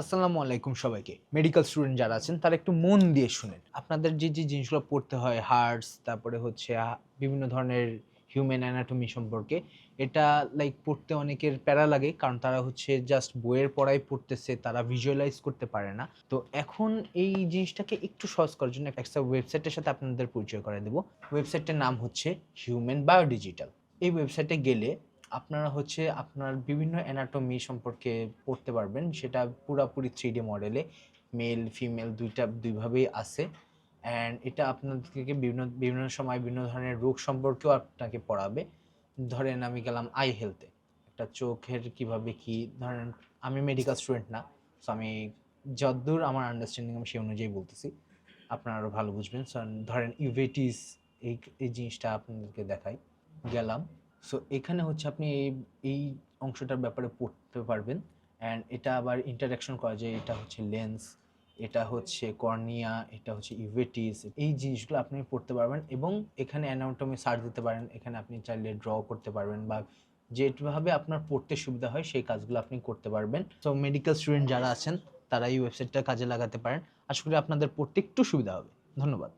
আসসালামু আলাইকুম সবাইকে। মেডিকেল স্টুডেন্ট যারা আছেন, তারা একটু মন দিয়ে শুনেন। আপনাদের যে যে জিনিসগুলো পড়তে হয় হার্টস তারপরে হচ্ছে বিভিন্ন ধরনের হিউম্যান অ্যানাটমি সম্পর্কে, এটা লাইক পড়তে অনেকের প্যারা লাগে, কারণ তারা হচ্ছে জাস্ট বইয়ের পড়াই পড়তেছে, তারা ভিজুয়ালাইজ করতে পারে না। তো এখন এই জিনিসটাকে একটু সহজ করার জন্য একটা ওয়েবসাইটের সাথে আপনাদের পরিচয় করে দেবো। ওয়েবসাইটের নাম হচ্ছে হিউম্যান বায়োডিজিটাল এই ওয়েবসাইটে গেলে আপনারা হচ্ছে আপনার বিভিন্ন অ্যানাটমি সম্পর্কে পড়তে পারবেন। সেটা পুরাপুরি থ্রি ডি মডেলে মেল ফিমেল দুইটা, দুইভাবেই আছে। অ্যান্ড এটা আপনাদেরকে বিভিন্ন বিভিন্ন সময় বিভিন্ন ধরনের রোগ সম্পর্কেও আপনাকে পড়াবে। ধরেন আমি গেলাম আই হেলথে একটা চোখের কীভাবে কি, ধরেন আমি মেডিকেল স্টুডেন্ট না সো আমি যদ্দূর আমার আন্ডারস্ট্যান্ডিং আমি সেই অনুযায়ী বলতেছি। আপনারা আরও ভালো বুঝবেন। ধরেন ইউভেটিস এই এই জিনিসটা আপনাদেরকে দেখাই। গেলাম। সো এখানে হচ্ছে আপনি এই এই অংশটার ব্যাপারে পড়তে পারবেন। অ্যান্ড এটা আবার ইন্টারাকশন করা যায়, এটা হচ্ছে লেন্স এটা হচ্ছে কর্নিয়া এটা হচ্ছে ইউভেটিস এই জিনিসগুলো আপনি পড়তে পারবেন এবং এখানে অ্যানাটমি সার্চ দিতে পারেন, এখানে আপনি চাইলে ড্র করতে পারবেন বা যেভাবে আপনার পড়তে সুবিধা হয় সেই কাজগুলো আপনি করতে পারবেন। তো মেডিকেল স্টুডেন্ট যারা আছেন, তারা এই ওয়েবসাইটটা কাজে লাগাতে পারেন। আশা করি আপনাদের পড়তে একটু সুবিধা হবে। ধন্যবাদ।